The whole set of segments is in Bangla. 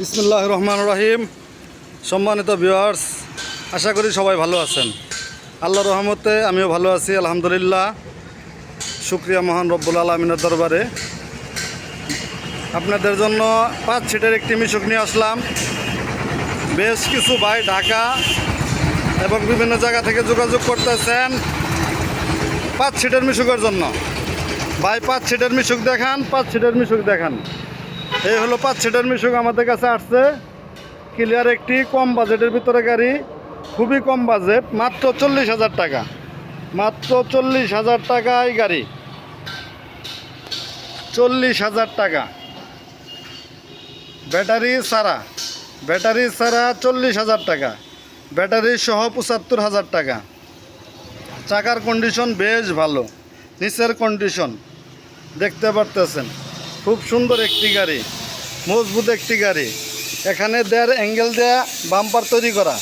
বিসমুল্লাহ রহমান রহিম সম্মানিত ভিউয়ার্স আশা করি সবাই ভালো আছেন। আল্লাহ রহমতে আমিও ভালো আছি, আলহামদুলিল্লাহ। শুক্রিয়া মহান রব্বুল আলমিনের দরবারে। আপনাদের জন্য পাঁচ সিটের একটি মিশুক নিয়ে আসলাম। বেশ কিছু ভাই ঢাকা এবং বিভিন্ন জায়গা থেকে যোগাযোগ করতেছেন পাঁচ সিটের মিশুকের জন্য। ভাই, পাঁচ সিটের মিশুক দেখান, পাঁচ সিটের মিশুক দেখান। এই হলো পাঁচ সিটার মিশুক আমাদের কাছে আসছে। ক্লিয়ার একটি কম বাজেটের ভিতরে গাড়ি, খুবই কম বাজেট, মাত্র চল্লিশ হাজার টাকা। মাত্র চল্লিশ হাজার টাকায় গাড়ি। চল্লিশ হাজার টাকা। ব্যাটারি সারা। ব্যাটারি সারা চল্লিশ হাজার টাকা। ব্যাটারি সহ পঁচাত্তর হাজার টাকা। চাকার কন্ডিশন বেশ ভালো। নিচের কন্ডিশন দেখতে পারতেছেন। খুব সুন্দর একটি গাড়ি। মজবুত একটি গাড়ি। এখানে দেড় অ্যাঙ্গেল দেয়া বাম্পার তৈরি করা।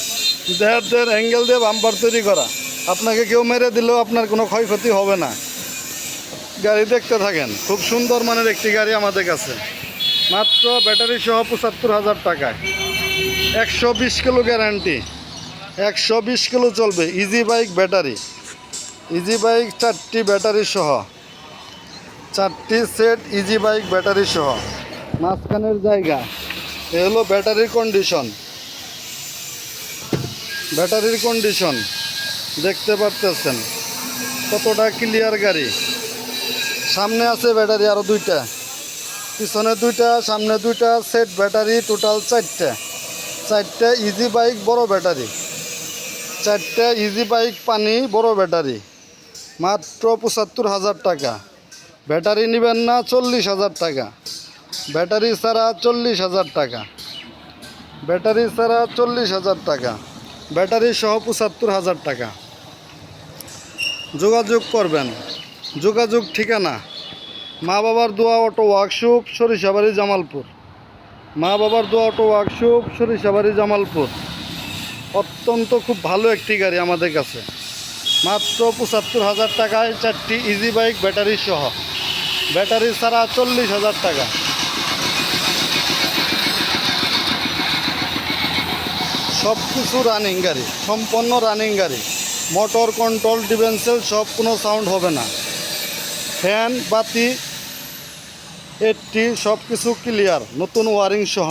দেড় দেড় অ্যাঙ্গেল দিয়ে বাম্পার তৈরি করা। আপনাকে কেউ মেরে দিলেও আপনার কোনো ক্ষয়ক্ষতি হবে না। গাড়ি দেখতে থাকেন। খুব সুন্দর মানের একটি গাড়ি আমাদের কাছে। মাত্র ব্যাটারি সহ পঁচাত্তর হাজার টাকায়। একশো বিশ কিলো গ্যারান্টি। একশো বিশ কিলো চলবে। Easy bike battery. Easy bike চারটি ব্যাটারি সহ। চারটি সেট ইজি বাইক ব্যাটারি সহ। মাঝখানের জায়গা। এ হলো ব্যাটারির কন্ডিশন ব্যাটারির কন্ডিশন দেখতে পারতেছেন। কতটা ক্লিয়ার গাড়ি। সামনে আছে ব্যাটারি আরও দুইটা। পিছনে দুইটা, সামনে দুইটা সেট ব্যাটারি টোটাল চারটা। চারটা ইজি বাইক বড় ব্যাটারি চারটা ইজি বাইক পানি, বড় ব্যাটারি মাত্র পঁচাত্তর হাজার টাকা। ব্যাটারি নেবেন না চল্লিশ হাজার টাকা। ব্যাটারি ছাড়া চল্লিশ হাজার টাকা। ব্যাটারি ছাড়া চল্লিশ হাজার টাকা। ব্যাটারি সহ পঁচাত্তর হাজার টাকা। যোগাযোগ করবেন। যোগাযোগ ঠিকানা। মা বাবার দোয়া অটো ওয়ার্কশপ, সরিষাবাড়ি, জামালপুর। মা বাবার দোয়া অটো ওয়ার্কশপ, সরিষাবাড়ি, জামালপুর। অত্যন্ত খুব ভালো একটি গাড়ি আমাদের কাছে। মাত্র পঁচাত্তর হাজার টাকায় চারটি ইজি বাইক ব্যাটারি সহ। ব্যাটারি ছাড়া চল্লিশ হাজার টাকা। সব কিছু রানিং গাড়ি সম্পন্ন রানিং গাড়ি। মোটর কন্ট্রোল ডিভেন্সেল সব কোনো সাউন্ড হবে না। ফ্যান বাতি, এটি সব কিছু ক্লিয়ার নতুন ওয়ারিং সহ।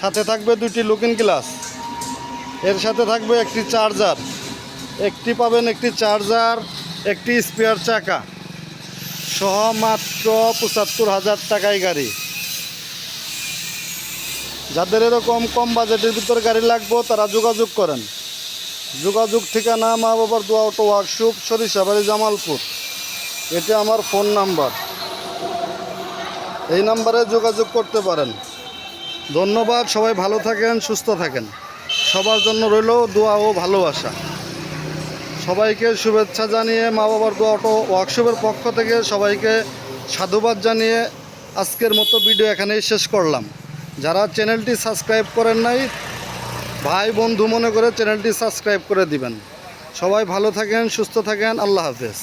সাথে থাকবে দুটি লুকিং গ্লাস এর সাথে থাকবে একটি চার্জার একটি পাবেন একটি চার্জার একটি স্পেয়ার চাকা। সহ মাত্র পঁচাত্তর হাজার টাকায় গাড়ি। যাদের এরকম কম বাজেটের ভিতরে গাড়ি লাগবে, তারা যোগাযোগ করেন। যোগাযোগ ঠিকানা মা বাবার দোয়া অটো ওয়ার্কশপ সরিষাবাড়ি জামালপুর। এটি আমার ফোন নাম্বার এই নাম্বারে যোগাযোগ করতে পারেন। ধন্যবাদ, সবাই ভালো থাকেন, সুস্থ থাকেন। সবার জন্য রইল দোয়া ও ভালোবাসা। সবাইকে শুভেচ্ছা জানিয়ে মা বাবার দোয়া অটো ওয়ার্কশপের পক্ষ থেকে সবাইকে সাধুবাদ জানিয়ে আজকের মতো ভিডিও এখানেই শেষ করলাম। যারা চ্যানেলটি সাবস্ক্রাইব করেন নাই, ভাই, বন্ধু মনে করে চ্যানেলটি সাবস্ক্রাইব করে দিবেন। সবাই ভালো থাকেন, সুস্থ থাকেন, আল্লাহ হাফেজ।